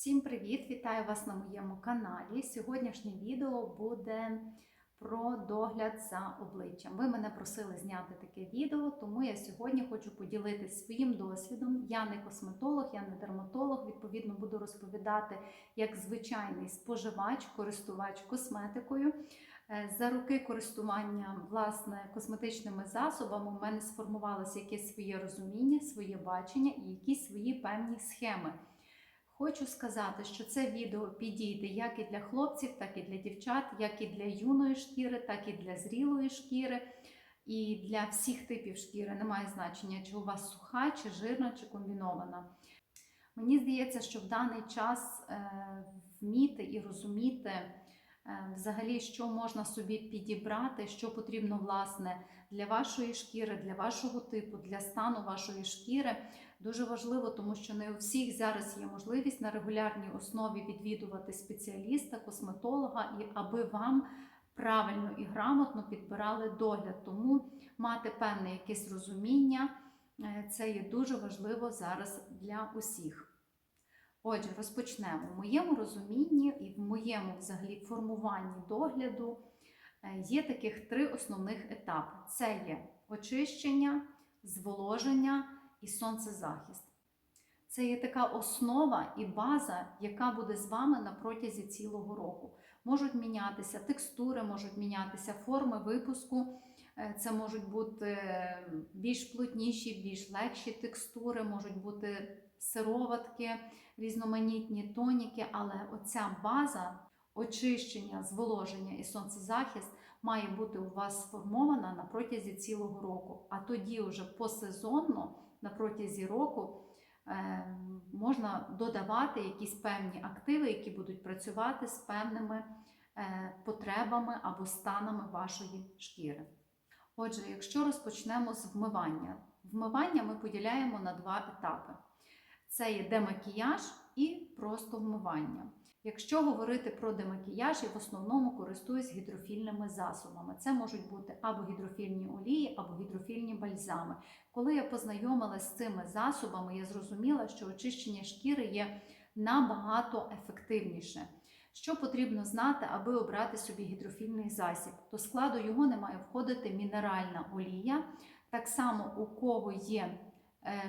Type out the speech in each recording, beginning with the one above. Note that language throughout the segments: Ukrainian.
Всім привіт! Вітаю вас на моєму каналі. Сьогоднішнє відео буде про догляд за обличчям. Ви мене просили зняти таке відео, тому я сьогодні хочу поділитися своїм досвідом. Я не косметолог, я не дерматолог. Відповідно, буду розповідати як звичайний споживач, користувач косметикою. Е, За роки користування власне косметичними засобами у мене сформувалося якесь своє розуміння, своє бачення і якісь свої певні схеми. Хочу сказати, що це відео підійде як і для хлопців, так і для дівчат, як і для юної шкіри, так і для зрілої шкіри, і для всіх типів шкіри. Немає значення, чи у вас суха, чи жирна, чи комбінована. Мені здається, що в даний час е, вміти і розуміти взагалі, що можна собі підібрати, що потрібно власне для вашої шкіри, для вашого типу, для стану вашої шкіри. Дуже важливо, тому що не у всіх зараз є можливість на регулярній основі відвідувати спеціаліста, косметолога, і аби вам правильно і грамотно підбирали догляд. Тому мати певне якесь розуміння е, це є дуже важливо зараз для усіх. Отже, розпочнемо. В моєму розумінні і в моєму взагалі формуванні догляду е, є таких три основних етапи: це є очищення, зволоження і сонцезахист. Це є така основа і база, яка буде з вами на протязі цілого року. Можуть мінятися текстури, можуть мінятися форми випуску. Е, Це можуть бути е, більш плотніші, більш легші текстури, можуть бути сироватки, різноманітні тоніки, але оця база очищення, зволоження і сонцезахист має бути у вас сформована на протязі цілого року. А тоді вже посезонно на протязі року е, можна додавати якісь певні активи, які будуть працювати з певними е, потребами або станами вашої шкіри. Отже, якщо розпочнемо з вмивання, вмивання ми поділяємо на два етапи: це є демакіяж і просто вмивання. Якщо говорити про демакіяж, я в основному користуюсь гідрофільними засобами. Це можуть бути або гідрофільні олії, або гідрофільні бальзами. Коли я познайомилася з цими засобами, я зрозуміла, що очищення шкіри є набагато ефективніше. Що потрібно знати, аби обрати собі гідрофільний засіб? До складу його не має входити мінеральна олія. Так само, у кого є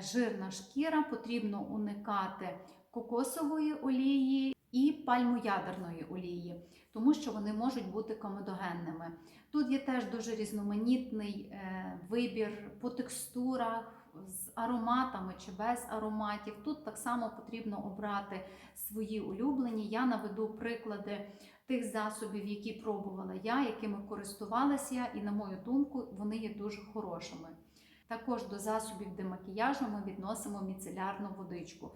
жирна шкіра, потрібно уникати кокосової олії і пальмоядерної олії, тому що вони можуть бути комедогенними. Тут є теж дуже різноманітний е, вибір по текстурах. З ароматами чи без ароматів. Тут так само потрібно обрати свої улюблені. Я наведу приклади тих засобів, які пробувала я, якими користувалася і, на мою думку, вони є дуже хорошими. Також до засобів демакіяжу ми відносимо міцелярну водичку.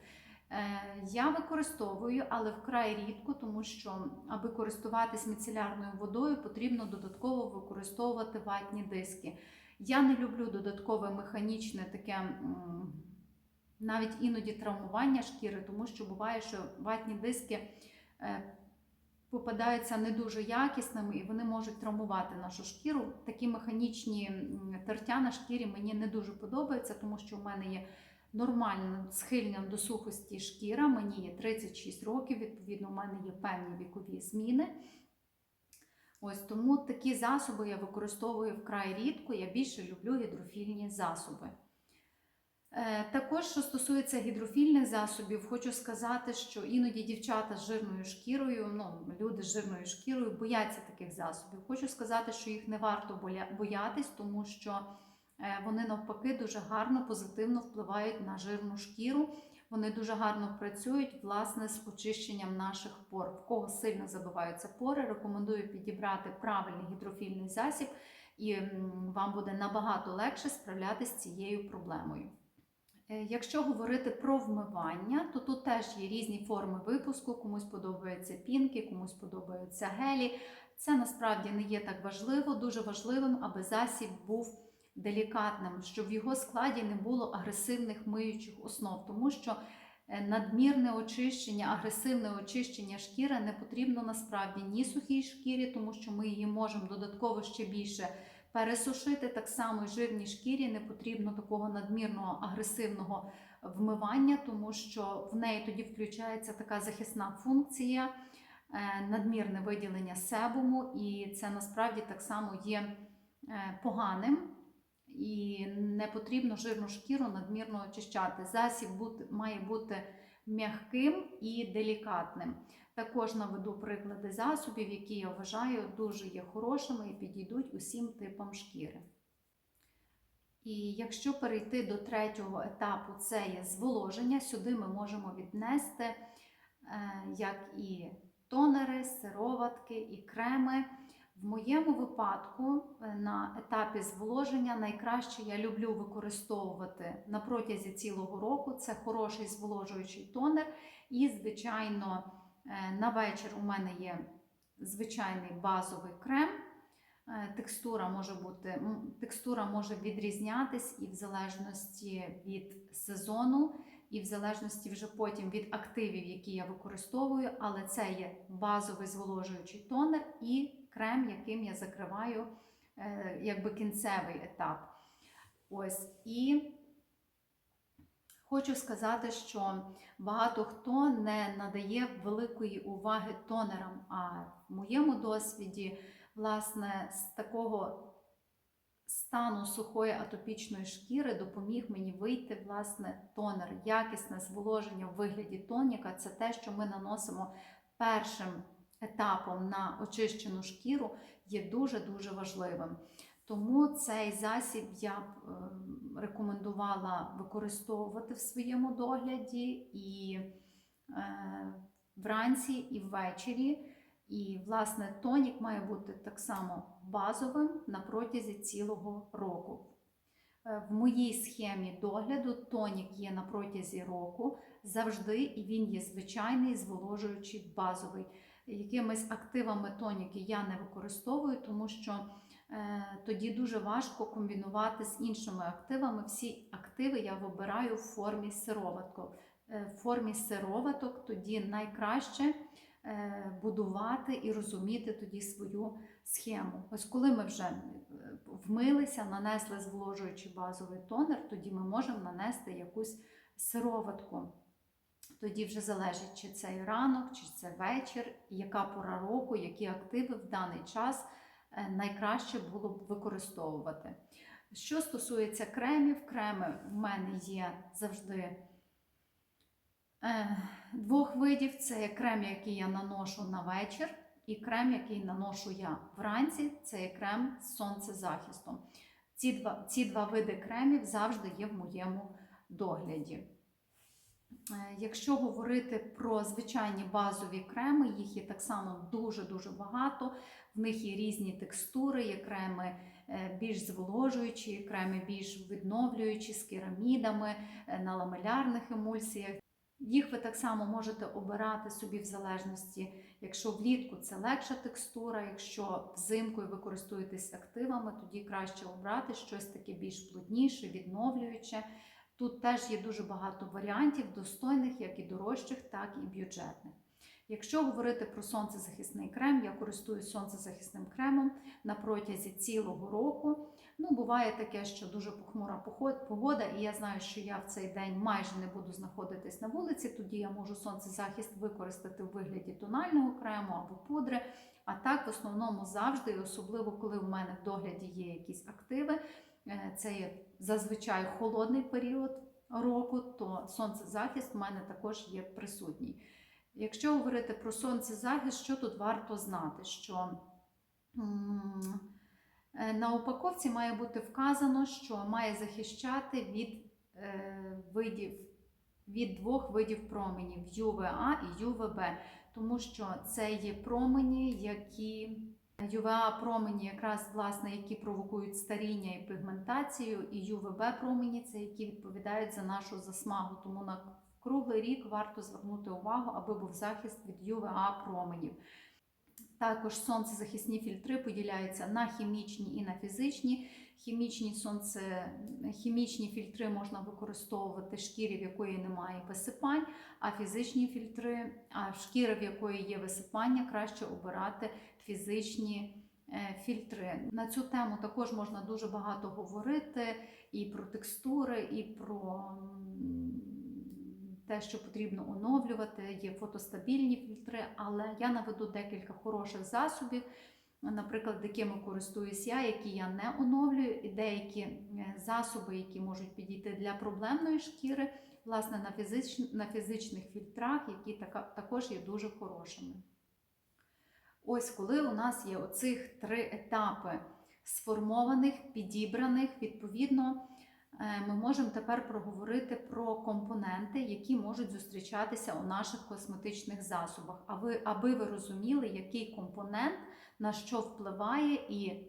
Е, Я використовую, але вкрай рідко, тому що, аби користуватись міцелярною водою, потрібно додатково використовувати ватні диски. Я не люблю додаткове механічне таке навіть іноді травмування шкіри, тому що буває, що ватні диски е, попадаються не дуже якісними і вони можуть травмувати нашу шкіру. Такі механічні тертя на шкірі мені не дуже подобаються, тому що в мене є нормально схильна до сухості шкіра. Мені є 36 років, відповідно, у мене є певні вікові зміни. Ось тому такі засоби я використовую вкрай рідко, я більше люблю гідрофільні засоби. Е, Також, що стосується гідрофільних засобів, хочу сказати, що іноді дівчата з жирною шкірою, ну, люди з жирною шкірою бояться таких засобів. Хочу сказати, що їх не варто боятись, тому що е, вони навпаки дуже гарно, позитивно впливають на жирну шкіру. Вони дуже гарно працюють власне з очищенням наших пор. В кого сильно забиваються пори, рекомендую підібрати правильний гідрофільний засіб, і вам буде набагато легше справлятися з цією проблемою. Е, Якщо говорити про вмивання, то тут теж є різні форми випуску. Комусь подобаються пінки, комусь подобаються гелі. Це насправді не є так важливо. Дуже важливим, аби засіб був делікатним, щоб в його складі не було агресивних миючих основ, тому що е, надмірне очищення, агресивне очищення шкіри не потрібно насправді ні сухій шкірі, тому що ми її можемо додатково ще більше пересушити. Так само і жирній шкірі не потрібно такого надмірного агресивного вмивання, тому що в неї тоді включається така захисна функція, е, надмірне виділення себуму, і це насправді так само є е, поганим. І не потрібно жирну шкіру надмірно очищати. Засіб має бути м'яким і делікатним. Також наведу приклади засобів, які я вважаю дуже є хорошими і підійдуть усім типам шкіри. І якщо перейти до третього етапу, це є зволоження, сюди ми можемо віднести е, як і тонери, сироватки, і креми. В моєму випадку е, на етапі зволоження найкраще я люблю використовувати на протязі цілого року. Це хороший зволожуючий тонер. І, звичайно, е, на вечір у мене є звичайний базовий крем. Е, Текстура може бути, текстура може відрізнятись і в залежності від сезону, і в залежності вже потім від активів, які я використовую, але це є базовий зволожуючий тонер і крем, яким я закриваю е, якби кінцевий етап. Ось і хочу сказати, що багато хто не надає великої уваги тонерам. А в моєму досвіді, власне, з такого стану сухої атопічної шкіри допоміг мені вийти власне тонер, якісне зволоження в вигляді тоніка. Це те, що ми наносимо першим етапом на очищену шкіру, є дуже-дуже важливим. Тому цей засіб я б е, рекомендувала використовувати в своєму догляді і е, вранці, і ввечері. І, власне, тонік має бути так само базовим на протязі цілого року. Е, В моїй схемі догляду тонік є на протязі року завжди, і він є звичайний, зволожуючий, базовий. Якимись активами тоніки я не використовую, тому що е, тоді дуже важко комбінувати з іншими активами. Всі активи я вибираю в формі сироваток. Е, в формі сироваток тоді найкраще е, будувати і розуміти тоді свою схему. Ось коли ми вже вмилися, нанесли зволожуючий базовий тонер, тоді ми можемо нанести якусь сироватку. Тоді вже залежить, чи це ранок, чи це вечір, яка пора року, які активи в даний час е, найкраще було б використовувати. Що стосується кремів, креми в мене є завжди е, двох видів: це крем, який я наношу на вечір, і крем, який наношу я вранці, це є крем з сонцезахистом. Ці два, ці два види кремів завжди є в моєму догляді. Е, Якщо говорити про звичайні базові креми, їх є так само дуже-дуже багато. В них є різні текстури, є креми е, більш зволожуючі, креми більш відновлюючі з керамідами е, на ламелярних емульсіях. Їх ви так само можете обирати собі в залежності, якщо влітку це легша текстура, якщо взимкою ви користуєтесь активами, тоді краще обрати щось таке більш плотніше, відновлююче. Тут теж є дуже багато варіантів, достойних, як і дорожчих, так і бюджетних. Якщо говорити про сонцезахисний крем, я користуюсь сонцезахисним кремом на протязі цілого року. Ну, буває таке, що дуже похмура погода, і я знаю, що я в цей день майже не буду знаходитись на вулиці, тоді я можу сонцезахист використати в вигляді тонального крему або пудри. А так, в основному завжди, особливо коли в мене в догляді є якісь активи, це є зазвичай холодний період року, то сонцезахист в мене також є присутній. Якщо говорити про сонцезахист, що тут варто знати? Що е, на упаковці має бути вказано, що має захищати від е, видів, від двох видів променів UVA і UVB, тому що це є промені, які UVA промені, якраз власне, які провокують старіння і пігментацію, і UVB промені це які відповідають за нашу засмагу. Тому на круглий рік варто звернути увагу, аби був захист від UVA променів. Також сонцезахисні фільтри поділяються на хімічні і на фізичні. Хімічні сонце, хімічні фільтри можна використовувати шкірі, в якої немає висипань, а фізичні фільтри, а шкіри, в якої є висипання, краще обирати фізичні е, фільтри. На цю тему також можна дуже багато говорити і про текстури, і про те, що потрібно оновлювати, є фотостабільні фільтри, але я наведу декілька хороших засобів, наприклад, якими користуюсь я, які я не оновлюю, і деякі е, засоби, які можуть підійти для проблемної шкіри, власне, на, фізичних фільтрах, які також є дуже хорошими. Ось коли у нас є оцих три етапи сформованих, підібраних, відповідно, е, ми можемо тепер проговорити про компоненти, які можуть зустрічатися у наших косметичних засобах, аби, аби ви розуміли, який компонент на що впливає і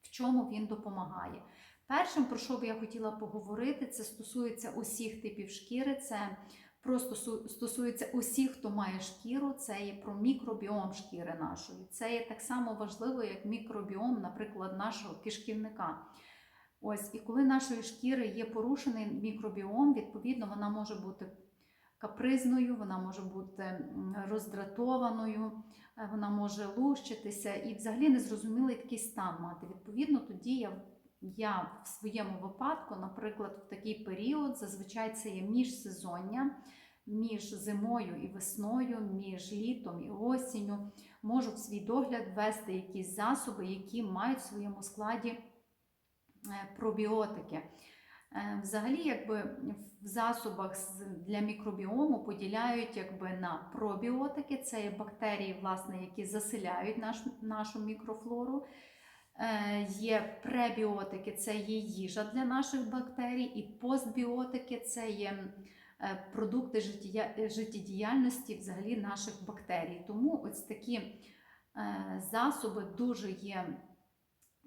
в чому він допомагає. Першим, про що би я хотіла поговорити, це стосується усіх типів шкіри. Це просто стосується усіх, хто має шкіру, це є про мікробіом шкіри нашої. Це є так само важливо, як мікробіом, наприклад, нашого кишківника. Ось, і коли нашої шкіри є порушений мікробіом, відповідно, вона може бути капризною, вона може бути роздратованою, е, вона може лущитися і взагалі незрозумілий такий стан мати. Відповідно, тоді я я в своєму випадку, наприклад, в такий період, зазвичай це є міжсезоння, між зимою і весною, між літом і осінню, можу в свій догляд ввести якісь засоби, які мають в своєму складі е, пробіотики. Е, взагалі, якби в засобах для мікробіому поділяють якби на пробіотики, це є бактерії, власне, які заселяють наш, нашу мікрофлору. Е, є пребіотики, це є їжа для наших бактерій, і постбіотики це є е, продукти життєдіяльності взагалі наших бактерій. Тому ось такі е, засоби дуже є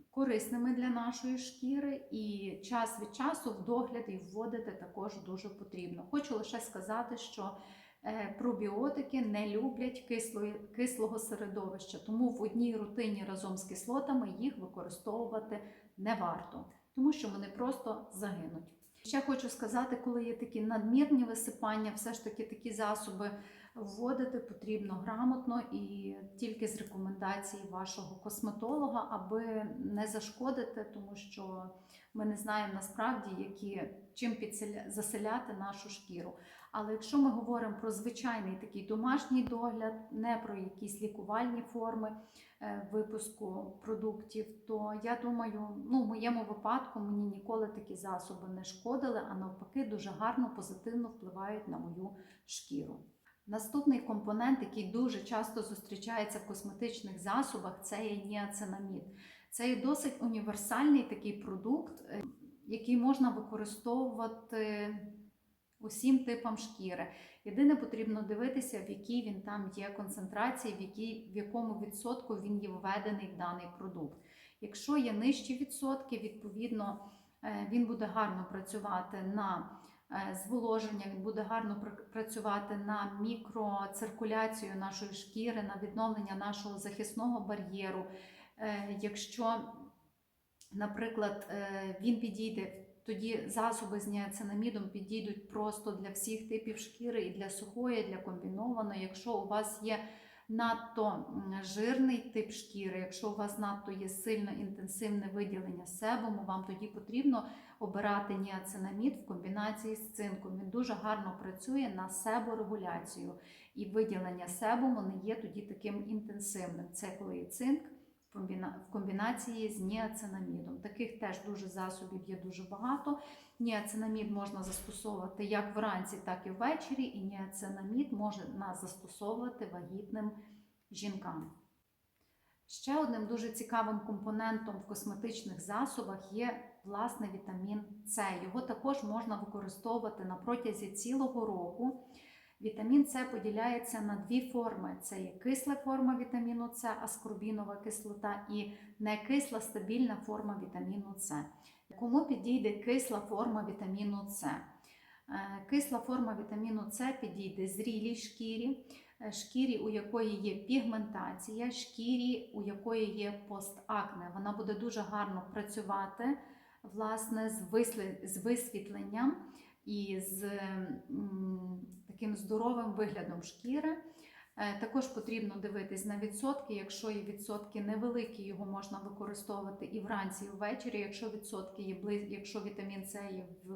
корисними для нашої шкіри, і час від часу в догляд і вводити також дуже потрібно. Хочу лише сказати, що Е, пробіотики не люблять кислого середовища, тому в одній рутині разом з кислотами їх використовувати не варто, тому що вони просто загинуть. Ще хочу сказати, коли є такі надмірні висипання, все ж таки такі засоби вводити потрібно грамотно і тільки з рекомендацій вашого косметолога, аби не зашкодити, тому що ми не знаємо насправді, які, чим підселя, заселяти нашу шкіру. Але якщо ми говоримо про звичайний такий домашній догляд, не про якісь лікувальні форми е, випуску продуктів, то я думаю, ну в моєму випадку мені ніколи такі засоби не шкодили, а навпаки, дуже гарно позитивно впливають на мою шкіру. Наступний компонент, який дуже часто зустрічається в косметичних засобах, це є ніацинамід. Це є досить універсальний такий продукт, е, який можна використовувати усім типам шкіри. Єдине потрібно дивитися, в якій він там є концентрації, в, якій, в якому відсотку він є введений в даний продукт. Якщо є нижчі відсотки, відповідно е, він буде гарно працювати на е, зволоження, він буде гарно працювати на мікроциркуляцію нашої шкіри, на відновлення нашого захисного бар'єру. Е, якщо, наприклад, він підійде тоді засоби з ніацинамідом підійдуть просто для всіх типів шкіри, і для сухої, і для комбінованої. Якщо у вас є надто жирний тип шкіри, якщо у вас надто є сильно інтенсивне виділення себуму, вам тоді потрібно обирати ніацинамід в комбінації з цинком. Він дуже гарно працює на себорегуляцію, і виділення себуму не є тоді таким інтенсивним. Це коли є цинк в комбінації з ніацинамідом. Таких теж дуже засобів є дуже багато. Ніацинамід можна застосовувати як вранці, так і ввечері, і ніацинамід можна застосовувати вагітним жінкам. Ще одним дуже цікавим компонентом в косметичних засобах є власне вітамін С. Його також можна використовувати на протязі цілого року. Вітамін С поділяється на дві форми: це є кисла форма вітаміну С, аскорбінова кислота, і некисла стабільна форма вітаміну С. Кому підійде кисла форма вітаміну С? Е, кисла форма вітаміну С підійде зрілій шкірі, е, шкірі, у якої є пігментація, шкірі, у якої є постакне. Вона буде дуже гарно працювати власне, з висвітленням і з таким здоровим виглядом шкіри. Е, також потрібно дивитись на відсотки. Якщо є відсотки невеликі, його можна використовувати і вранці, і ввечері. Якщо відсотки є близ... якщо вітамін С є в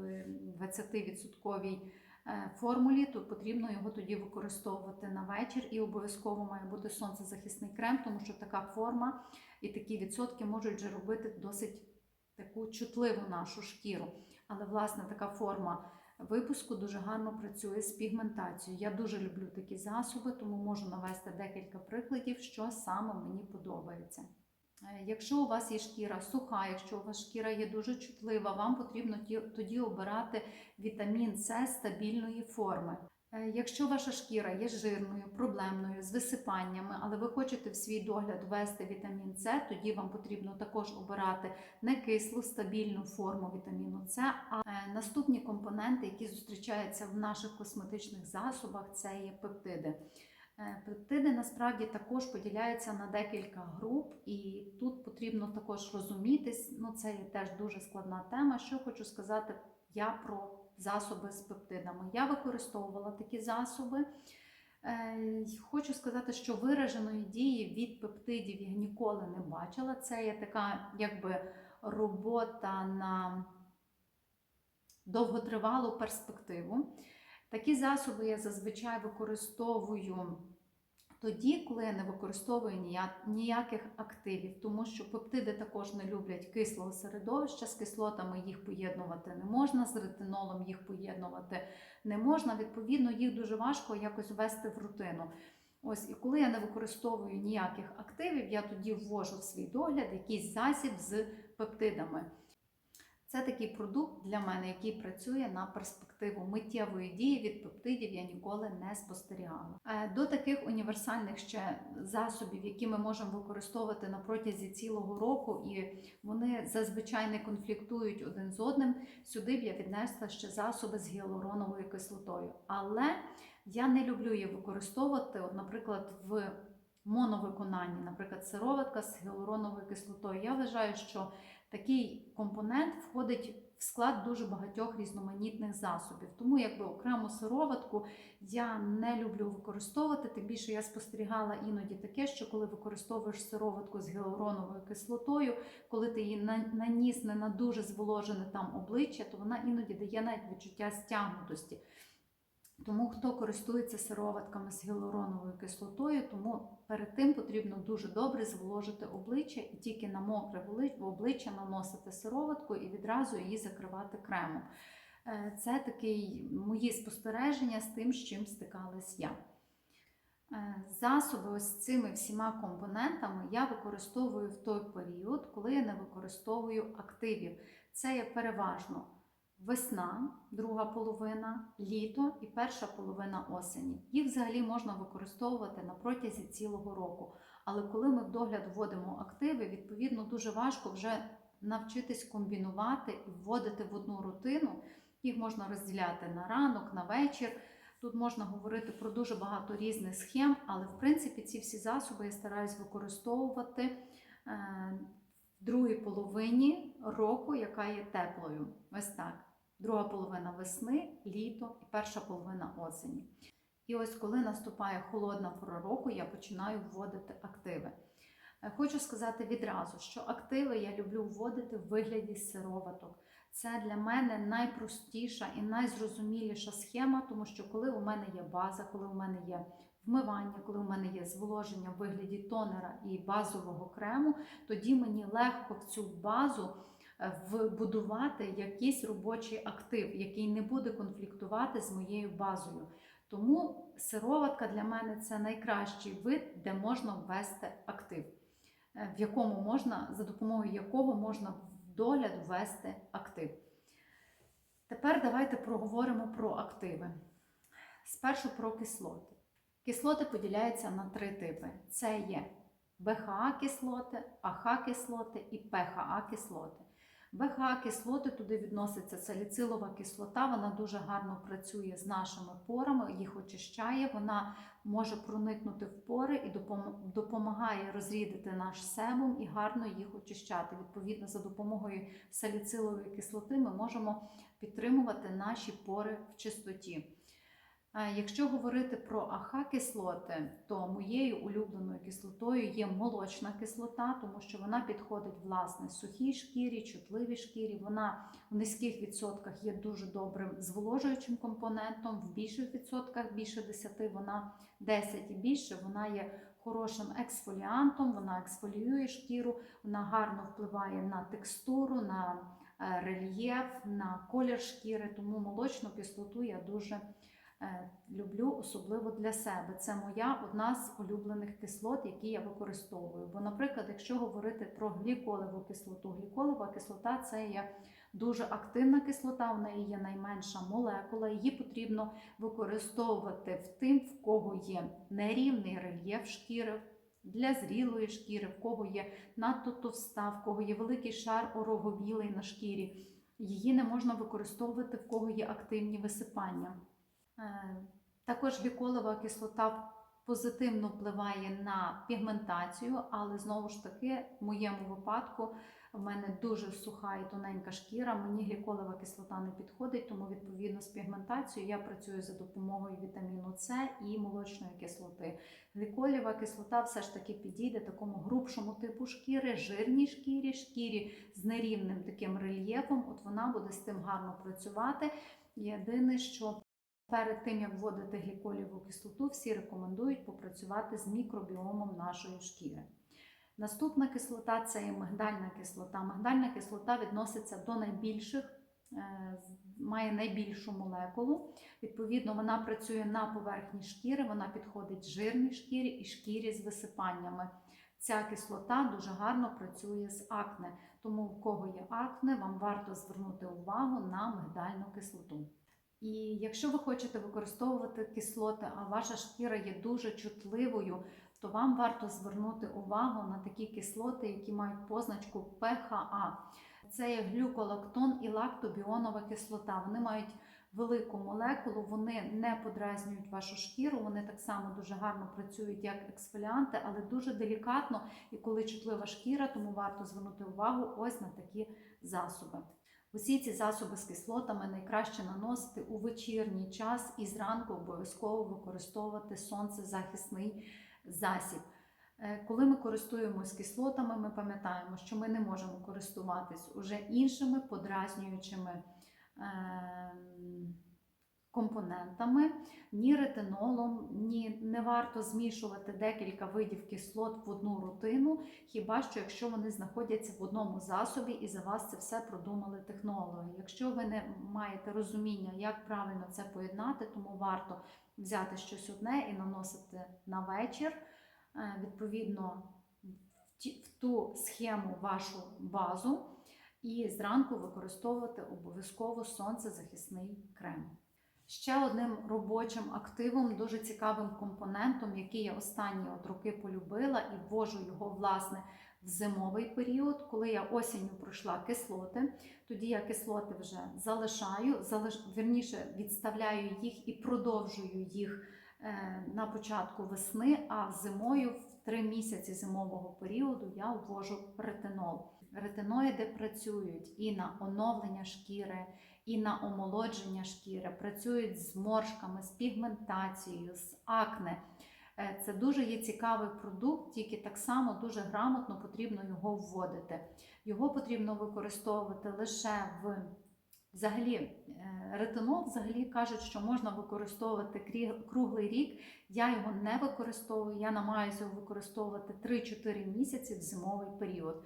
20% е, формулі, то потрібно його тоді використовувати на вечір. І обов'язково має бути сонцезахисний крем, тому що така форма і такі відсотки можуть вже робити досить таку чутливу нашу шкіру. Але, власне, така форма випуску дуже гарно працює з пігментацією. Я дуже люблю такі засоби, тому можу навести декілька прикладів, що саме мені подобається. Е, Якщо у вас є шкіра суха, якщо у вас шкіра є дуже чутлива, вам потрібно тоді обирати вітамін С стабільної форми. Е, Якщо ваша шкіра є жирною, проблемною, з висипаннями, але ви хочете в свій догляд ввести вітамін С, тоді вам потрібно також обирати не кислу, стабільну форму вітаміну С. А е, наступні компоненти, які зустрічаються в наших косметичних засобах, це є пептиди. Е, Пептиди насправді також поділяються на декілька груп, і тут потрібно також розумітись. Ну, це є теж дуже складна тема. Що хочу сказати я про засоби з пептидами. Я використовувала такі засоби. Е, Хочу сказати, що вираженої дії від пептидів я ніколи не бачила. Це є така якби робота на довготривалу перспективу. Такі засоби я зазвичай використовую тоді, коли я не використовую ніяких активів, тому що пептиди також не люблять кислого середовища, з кислотами їх поєднувати не можна, з ретинолом їх поєднувати не можна. Відповідно, їх дуже важко якось ввести в рутину. Ось, і коли я не використовую ніяких активів, я тоді ввожу в свій догляд якийсь засіб з пептидами. Це такий продукт для мене, який працює на перспективу миттєвої дії від пептидів я ніколи не спостерігала. Е, До таких універсальних ще засобів, які ми можемо використовувати на протязі цілого року, і вони зазвичай не конфліктують один з одним. Сюди б я віднесла ще засоби з гіалуроновою кислотою. Але я не люблю її використовувати, от, наприклад, в моновиконанні, наприклад, сироватка з гіалуроновою кислотою. Я вважаю, що такий компонент входить в склад дуже багатьох різноманітних засобів. Тому якби окрему сироватку я не люблю використовувати. Тим більше я спостерігала іноді таке, що коли використовуєш сироватку з гіалуроновою кислотою, коли ти її на- наніс не на дуже зволожене там обличчя, то вона іноді дає навіть відчуття стягнутості. Тому хто користується сироватками з гіалуроновою кислотою, тому перед тим потрібно дуже добре зволожити обличчя і тільки на мокре обличчя наносити сироватку і відразу її закривати кремом. Е, Це такі мої спостереження з тим, з чим стикалась я. Е, Засоби ось цими всіма компонентами я використовую в той період, коли я не використовую активів. Це є переважно весна, друга половина, літо і перша половина осені. Їх взагалі можна використовувати на протязі цілого року. Але коли ми в догляд вводимо активи, відповідно дуже важко вже навчитись комбінувати і вводити в одну рутину. Їх можна розділяти на ранок, на вечір. Тут можна говорити про дуже багато різних схем, але в принципі ці всі засоби я стараюсь використовувати е, в другій половині року, яка є теплою. Ось так. Друга половина весни, літо і перша половина осені. І ось коли наступає холодна пора року, я починаю вводити активи. Е, Хочу сказати відразу, що активи я люблю вводити в вигляді сироваток. Це для мене найпростіша і найзрозуміліша схема, тому що коли у мене є база, коли у мене є вмивання, коли у мене є зволоження в вигляді тонера і базового крему, тоді мені легко в цю базу вбудувати якийсь робочий актив, який не буде конфліктувати з моєю базою. Тому сироватка для мене це найкращий вид, де можна ввести актив, е, в якому можна, за допомогою якого можна в догляд ввести актив. Тепер давайте проговоримо про активи. Спершу про кислоти. Кислоти поділяються на три типи: це є БХА-кислоти, АХ-кислоти і ПХА-кислоти. БХА-кислоти туди відноситься саліцилова кислота, вона дуже гарно працює з нашими порами, їх очищає, вона може проникнути в пори і допом- допомагає розрідити наш себум і гарно їх очищати. Відповідно, за допомогою саліцилової кислоти ми можемо підтримувати наші пори в чистоті. Е, Якщо говорити про АХ-кислоти, то моєю улюбленою кислотою є молочна кислота, тому що вона підходить власне сухій шкірі, чутливій шкірі. Вона в низьких відсотках є дуже добрим зволожуючим компонентом, в більших відсотках більше 10, вона 10 і більше, вона є хорошим ексфоліантом, вона ексфоліює шкіру, вона гарно впливає на текстуру, на е, рельєф, на колір шкіри. Тому молочну кислоту я дуже люблю, особливо для себе. Це моя одна з улюблених кислот, які я використовую. Бо, наприклад, якщо говорити про гліколеву кислоту, гліколева кислота це є дуже активна кислота, в неї є найменша молекула, її потрібно використовувати в тим, в кого є нерівний рельєф шкіри. Для зрілої шкіри, в кого є надто товста, в кого є великий шар ороговілий на шкірі, її не можна використовувати, в кого є активні висипання. Е, Також гліколева кислота позитивно впливає на пігментацію, але знову ж таки, в моєму випадку, в мене дуже суха і тоненька шкіра, мені гліколева кислота не підходить, тому відповідно з пігментацією я працюю за допомогою вітаміну С і молочної кислоти. Гліколєва кислота все ж таки підійде такому грубшому типу шкіри, жирній шкірі, шкірі з нерівним таким рельєфом. От вона буде з тим гарно працювати. Єдине, що перед тим як вводити гліколєву кислоту, всі рекомендують попрацювати з мікробіомом нашої шкіри. Наступна кислота це є мигдальна кислота. Мигдальна кислота відноситься до найбільших, е, має найбільшу молекулу. Відповідно, вона працює на поверхні шкіри, вона підходить жирній шкірі і шкірі з висипаннями. Ця кислота дуже гарно працює з акне. Тому, в кого є акне, вам варто звернути увагу на мигдальну кислоту. І якщо ви хочете використовувати кислоти, а ваша шкіра є дуже чутливою, то вам варто звернути увагу на такі кислоти, які мають позначку ПХА. Це є глюколактон і лактобіонова кислота. Вони мають велику молекулу, вони не подразнюють вашу шкіру, вони так само дуже гарно працюють як ексфоліанти, але дуже делікатно і коли чутлива шкіра, тому варто звернути увагу ось на такі засоби. Усі ці засоби з кислотами найкраще наносити у вечірній час і зранку обов'язково використовувати сонцезахисний засіб. Е, Коли ми користуємось кислотами, ми пам'ятаємо, що ми не можемо користуватись уже іншими подразнюючими ем, компонентами, ні ретинолом, ні не варто змішувати декілька видів кислот в одну рутину, хіба що якщо вони знаходяться в одному засобі і за вас це все продумали технологи. Якщо ви не маєте розуміння, як правильно це поєднати, тому варто взяти щось одне і наносити на вечір, е, відповідно в в ту схему вашу базу, і зранку використовувати обов'язково сонцезахисний крем. Ще одним робочим активом, дуже цікавим компонентом, який я останні от роки полюбила і ввожу його власне в зимовий період, коли я осінню пройшла кислоти, тоді я кислоти вже залишаю, залиш... вірніше відставляю їх і продовжую їх е, на початку весни, а зимою в три місяці зимового періоду я ввожу ретинол. Ретиноїди працюють і на оновлення шкіри, і на омолодження шкіри, працюють з зморшками, з пігментацією, з акне. Е, Це дуже є цікавий продукт, тільки так само дуже грамотно потрібно його вводити. Його потрібно використовувати лише в взагалі е, ретинол, взагалі кажуть, що можна використовувати круглий рік. Я його не використовую, я намагаюся його використовувати 3-4 місяці в зимовий період.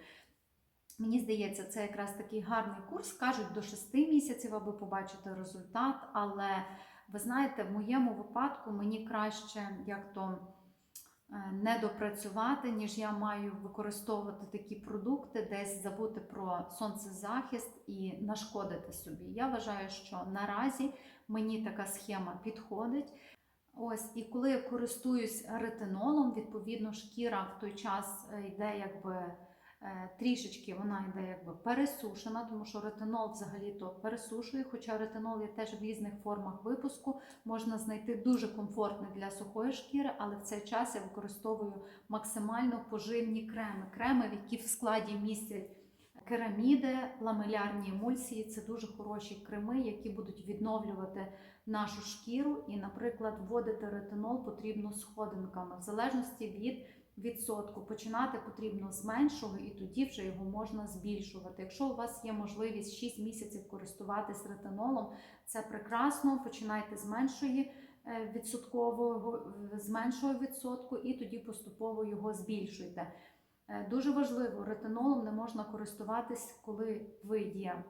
Мені здається, це якраз такий гарний курс. Кажуть до 6 місяців, аби побачити результат. Але ви знаєте, в моєму випадку мені краще як то е, не допрацювати, ніж я маю використовувати такі продукти, десь забути про сонцезахист і нашкодити собі. Я вважаю, що наразі мені така схема підходить. Ось, і коли я користуюсь ретинолом, відповідно, шкіра в той час е, йде якби трішечки вона йде якби пересушена, тому що ретинол взагалі-то пересушує, хоча ретинол є теж в різних формах випуску, можна знайти дуже комфортний для сухої шкіри, але в цей час я використовую максимально поживні креми. Креми, які в складі містять кераміди, ламелярні емульсії це дуже хороші креми, які будуть відновлювати нашу шкіру. І, наприклад, вводити ретинол потрібно сходинками, в залежності від відсотку. Починати потрібно з меншого, і тоді вже його можна збільшувати. Якщо у вас є можливість 6 місяців користуватись ретинолом, це прекрасно. Починайте з меншої е, відсоткового, з меншого відсотку, і тоді поступово його збільшуйте. Е, Дуже важливо, ретинолом не можна користуватись, коли ви є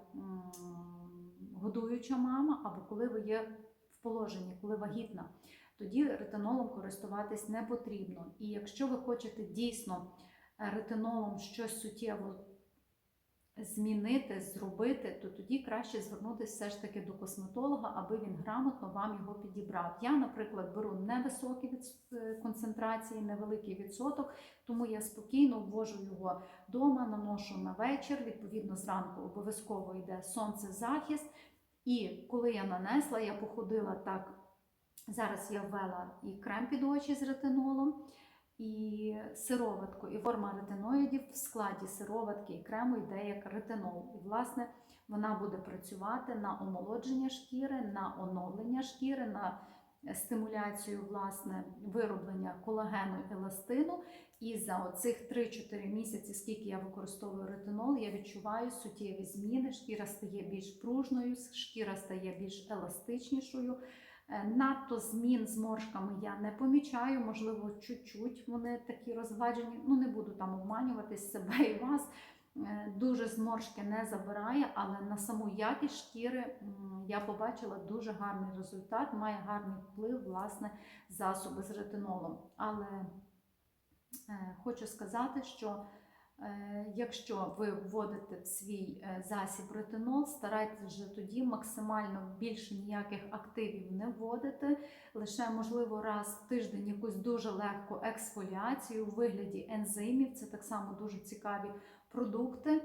годуюча мама, або коли ви є в положенні, коли вагітна. Тоді ретинолом користуватись не потрібно. І якщо ви хочете дійсно е, ретинолом щось суттєво змінити, зробити, то тоді краще звернутися все ж таки до косметолога, аби він грамотно вам його підібрав. Я, наприклад, беру невисокі е, концентрації, невеликий відсоток, тому я спокійно ввожу його вдома, наношу на вечір. Відповідно, зранку обов'язково йде сонцезахист. І коли я нанесла, я походила так. Зараз я ввела і крем під очі з ретинолом, і сироватку. І форма ретиноїдів в складі сироватки і крему йде як ретинол. І, власне, вона буде працювати на омолодження шкіри, на оновлення шкіри, на стимуляцію власне вироблення колагену еластину. І за оцих 3-4 місяці, скільки я використовую ретинол, я відчуваю суттєві зміни. Шкіра стає більш пружною, шкіра стає більш еластичнішою. Е, Надто змін з моршками я не помічаю, можливо, чуть-чуть вони такі розгладжені. Ну, не буду там обманюватись себе і вас. Е, Дуже зморшки не забирає, але на саму якість шкіри я побачила дуже гарний результат, має гарний вплив, власне, засоби з ретинолом. Але е, хочу сказати, що Якщо ви вводите в свій е, засіб ретинол, старайтесь вже тоді максимально більше ніяких активів не вводити. Лише, можливо, раз в тиждень якусь дуже легку ексфоліацію у вигляді ензимів. Це так само дуже цікаві продукти.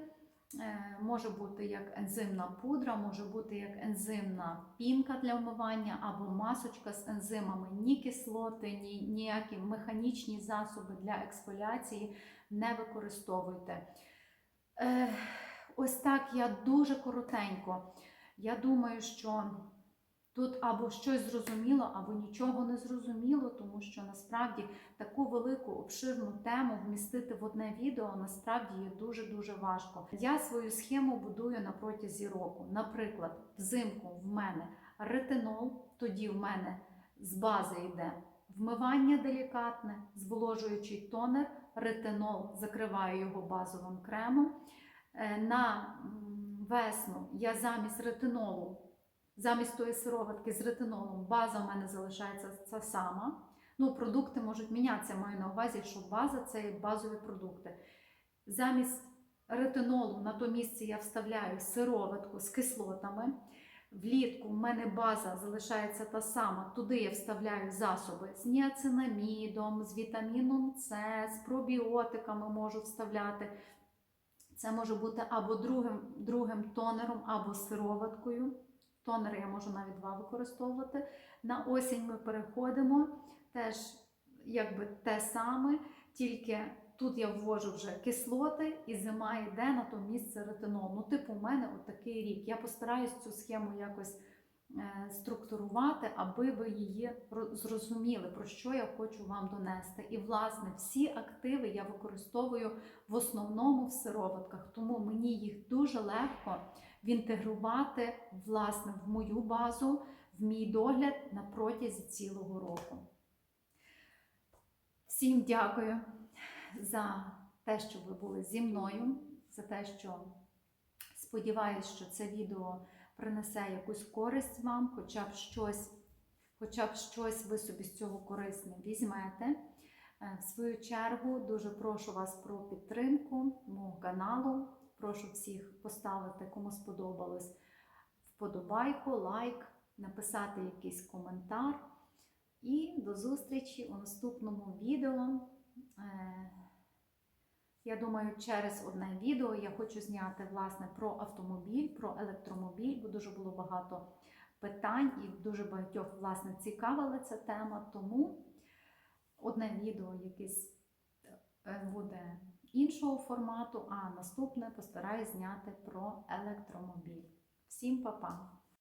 Е, Може бути як ензимна пудра, може бути як ензимна пінка для вмивання або масочка з ензимами. Ні кислоти, ні ніякі механічні засоби для ексфоліації не використовуйте. Е, ось так я дуже коротенько. Я думаю, що тут або щось зрозуміло, або нічого не зрозуміло, тому що насправді таку велику обширну тему вмістити в одне відео насправді є дуже-дуже важко. Я свою схему будую на протязі року. Наприклад, взимку в мене ретинол, тоді в мене з бази йде вмивання делікатне, зволожуючий тонер, ретинол, закриваю його базовим кремом. Е, На весну я замість ретинолу, замість тої сироватки з ретинолом, база в мене залишається ця сама. Ну, продукти можуть мінятися, маю на увазі, що база це базові продукти. Замість ретинолу на то місце я вставляю сироватку з кислотами. Влітку в мене база залишається та сама. Туди я вставляю засоби з ніацинамідом, з вітаміном С, з пробіотиками можу вставляти. Це може бути або другим, другим тонером, або сироваткою. Тонер я можу навіть два використовувати. На осінь ми переходимо теж якби те саме, тільки тут я ввожу вже кислоти, і зима йде на то місце ретинол. Ну, типу, у мене отакий рік. Я постараюсь цю схему якось е, структурувати, аби ви її зрозуміли, про що я хочу вам донести. І, власне, всі активи я використовую в основному в сироватках, тому мені їх дуже легко вінтегрувати власне в мою базу, в мій догляд на протязі цілого року. Всім дякую за те, що ви були зі мною, за те, що сподіваюся, що це відео принесе якусь користь вам, хоча б щось, хоча б щось ви собі з цього корисне візьмете. Е, В свою чергу дуже прошу вас про підтримку мого каналу. Прошу всіх поставити, кому сподобалось, вподобайку, лайк, написати якийсь коментар. І до зустрічі у наступному відео. Я думаю, через одне відео я хочу зняти власне про автомобіль, про електромобіль, бо дуже було багато питань і дуже багатьох власне цікавила ця тема. Тому одне відео якесь е, буде іншого формату, а наступне постараюсь зняти про електромобіль. Всім па-па!